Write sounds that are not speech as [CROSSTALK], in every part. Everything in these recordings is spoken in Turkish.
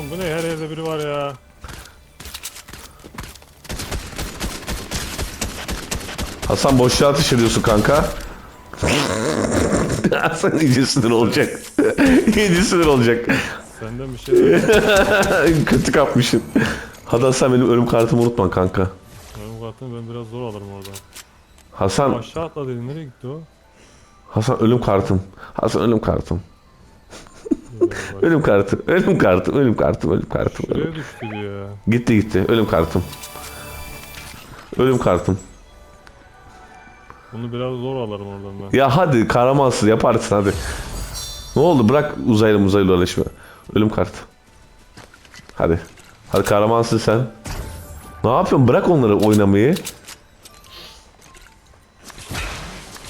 Oğlum bu ne her yerde biri var ya. Hasan boşluğa ateş ediyorsun kanka. Hasan iyice sinir olacak. iyice sinir olacak. Senden bir şey [LAUGHS] Kötü kapmışsın. Hadi Hasan benim ölüm kartımı unutma kanka. Benim kartımı ben biraz zor alırım oradan. Hasan, Aşağı atla dedi. Nereye gitti o? Hasan ölüm kartım. Hasan ölüm kartım. Ölüm kartım, ölüm kartım, ölüm kartım, ölüm kartım. ölüm- Şuraya düştü ya. Gitti gitti, ölüm kartım. Ölüm kartım. Bunu biraz zor alırım oradan ben. Ya hadi kahramansız yaparsın hadi. Ne oldu bırak uzaylı muzaylı uğraşma. Ölüm kartı. Hadi. Hadi kahramansın sen. Ne yapıyorsun bırak onları oynamayı.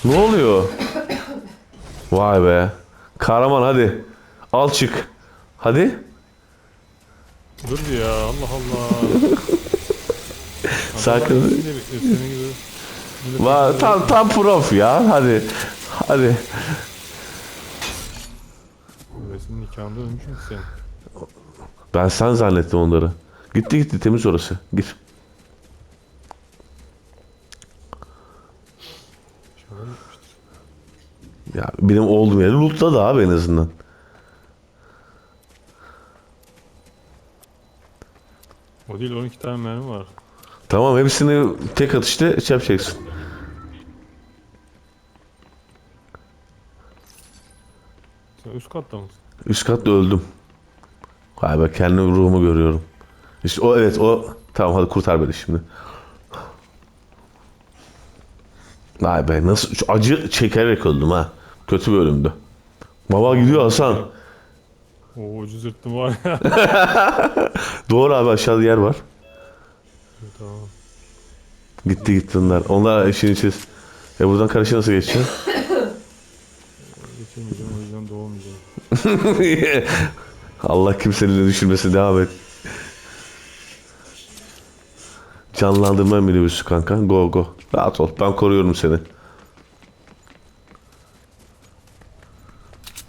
Ne oluyor? Vay be. Kahraman hadi. Al çık. Hadi. Dur ya Allah Allah. [LAUGHS] Senin. Millet Va tam tam prof ya. Hadi. Hadi. Resim nikahında ölmüşsün ki sen. Ben sen zannettim onları. Gitti gitti temiz orası. Gir. Ya benim olduğum yeri lootladı abi en azından. O değil 12 tane mermi var. Tamam hepsini tek atışta şey yapacaksın. Sen üst katta mısın? Üst katta öldüm. Vay be kendi ruhumu görüyorum. İşte o evet o. Tamam hadi kurtar beni şimdi. Vay be nasıl acı çekerek öldüm ha. Kötü bir ölümdü. Baba gidiyor Hasan. O ucu zırttım var ya. [LAUGHS] Doğru abi aşağıda yer var. tamam. Gitti gitti onlar. Onlar işin içerisinde. E buradan karşı nasıl geçeceğim? [COUGHS] Geçemeyeceğim o yüzden doğamayacağım. [LAUGHS] Allah kimsenin düşürmesin devam et. Canlandırma minibüsü kanka. Go go. Rahat ol. Ben koruyorum seni.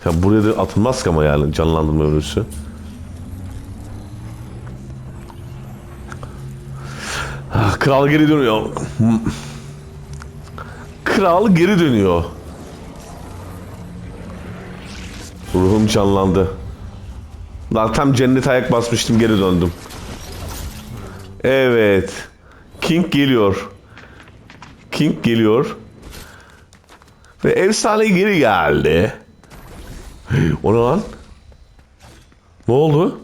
Ya buraya da atılmaz ki ama yani canlandırma minibüsü. Ah, Kral geri dönüyor. Kral geri dönüyor. Ruhum canlandı. Lan tam cennete ayak basmıştım geri döndüm. Evet. King geliyor. King geliyor. Ve efsane geri geldi. O ne lan? Ne oldu?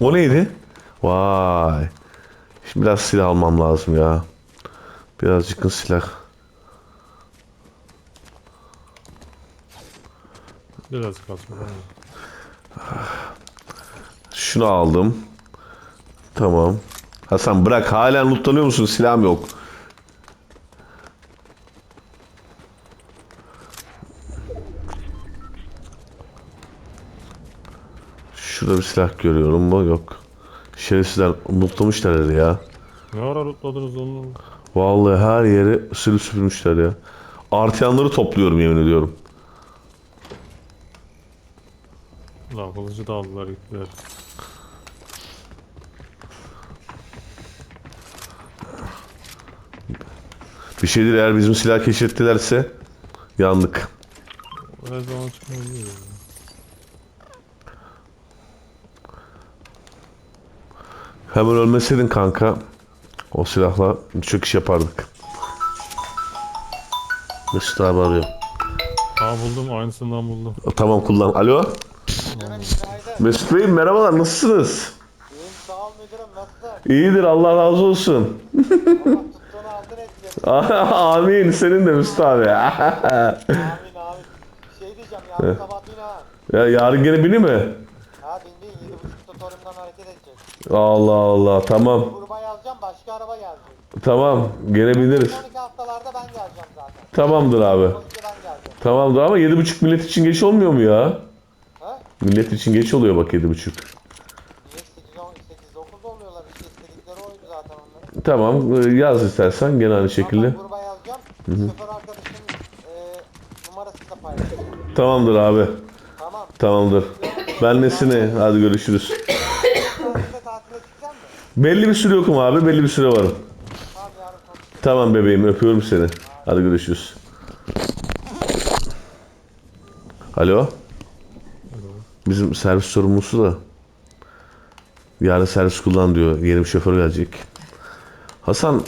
O neydi? Vay. Şimdi biraz silah almam lazım ya. Birazcık silah. Biraz kasma. Şunu aldım. Tamam. Hasan bırak halen lootlanıyor musun? Silahım yok. Şurada bir silah görüyorum mu? Yok. Şerefsizler lootlamışlar herhalde ya. Ne ara lootladınız onu? Vallahi her yeri sürü süpürmüşler ya. Artıyanları topluyorum yemin ediyorum. Lan kılıcı da aldılar gittiler. Bir şeydir eğer bizim silah keşfettilerse yandık. Her zaman çıkmayabiliyor. Hemen ölmeseydin kanka o silahla çok iş yapardık. Mesut abi arıyor. Aa buldum aynısından buldum. Tamam kullan. Alo. Mesut Bey merhabalar nasılsınız? İyiyim sağ ol müdürüm nasılsın? İyidir Allah razı olsun. [LAUGHS] Amin senin de Mesut abi. Amin [LAUGHS] amin. Şey diyeceğim yarın sabah ha. ya yarın gene bini mi? Allah Allah tamam. Gruba yazacağım başka araba gelecek. Tamam gene bineriz. Sonraki haftalarda ben geleceğim zaten. Tamamdır abi. İki ben geleceğim. Tamamdır ama 7.30 millet için geç olmuyor mu ya? Ha? Millet için geç oluyor bak 7.30. Niye 8 10 8 9 oluyorlar işte istedikleri oydu zaten onların. Tamam e, yaz istersen gene aynı şekilde. Ben gruba yazacağım. Sıfır arkadaşın e, numarasını da paylaşacağım. Tamamdır abi. Tamam. Tamamdır. Ben nesine? Hadi görüşürüz. Belli bir süre yokum abi. Belli bir süre varım. Tamam bebeğim öpüyorum seni. Hadi görüşürüz. Alo. Bizim servis sorumlusu da yarın servis kullan diyor. Yeni bir şoför gelecek. Hasan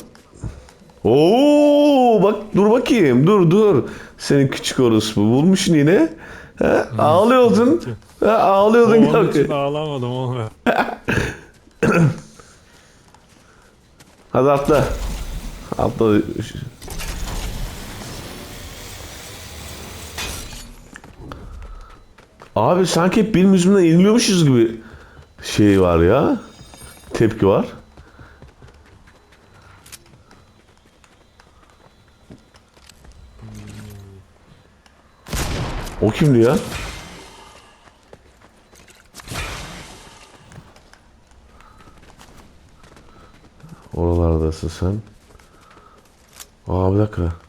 Oo bak dur bakayım dur dur. Senin küçük orospu bulmuşsun yine. Ha, ağlıyordun. Ha, ağlıyordun. Onun için ağlamadım oğlum. [LAUGHS] Hadi atla. Atla. Abi sanki hep benim yüzümden yeniliyormuşuz gibi şey var ya. Tepki var. O kimdi ya? Oralardasın sen. Aa bir dakika.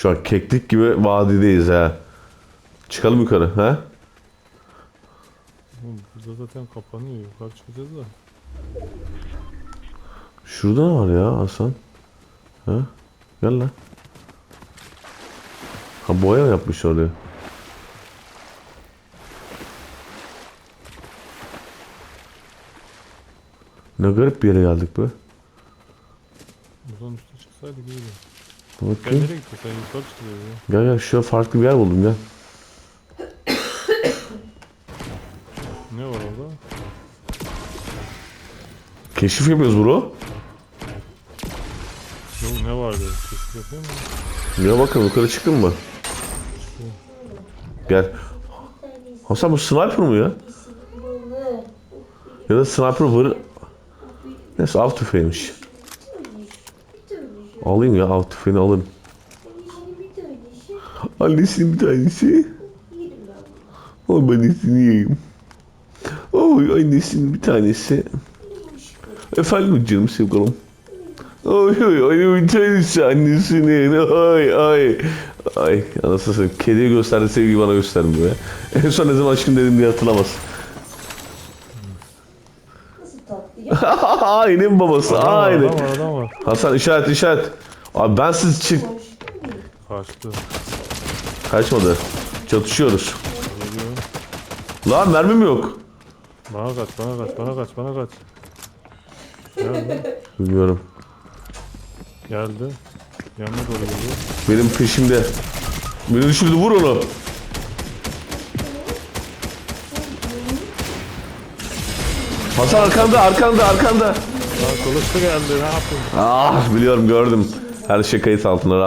Şu an keklik gibi vadideyiz ha. Çıkalım yukarı ha? Oğlum Burada zaten kapanıyor. Yukarı çıkacağız da. Şurada ne var ya Hasan? Ha? Gel lan. Ha boya mı yapmış oraya? Ne garip bir yere geldik be. Buradan üstte çıksaydık iyiydi. Bakayım. nereye gittin sen? Yukarı çıkıyor ya. Gel gel şuraya farklı bir yer buldum gel. Ne var orada? Keşif yapıyoruz bro. Yok ne vardı? Keşif yapıyor mu? Ya bakın yukarı çıktın mı? Gel. Hasan bu sniper mı ya? Ya da sniper var. Neyse av tüfeğiymiş. Alayım ya av tüfeğini alırım. Annesinin bir tanesi. Oy annesini yiyeyim. Oy annesinin bir tanesi. Efendim canım sevgilim. Oy oy oy bir tanesi annesinin. Ay ay. Ay anasını satayım. Kediye gösterdi sevgiyi bana göstermiyor ya. En son ne zaman aşkım dedim diye hatırlamaz. Aynen babası Adam var, aynen. adam var, adam var. Hasan işaret işaret. Abi ben siz çık. Kaçtı. Kaçmadı. Çatışıyoruz. Lan mermim yok. Bana kaç, bana kaç, bana kaç, bana kaç. Geldi, Bilmiyorum. geldi. Yanına doğru geliyor. Benim peşimde. Beni düşürdü vur onu. Hasan arkanda arkanda arkanda. Lan kılıçlı geldi, ne yapayım? Ah biliyorum gördüm. Her şey kayıt altında.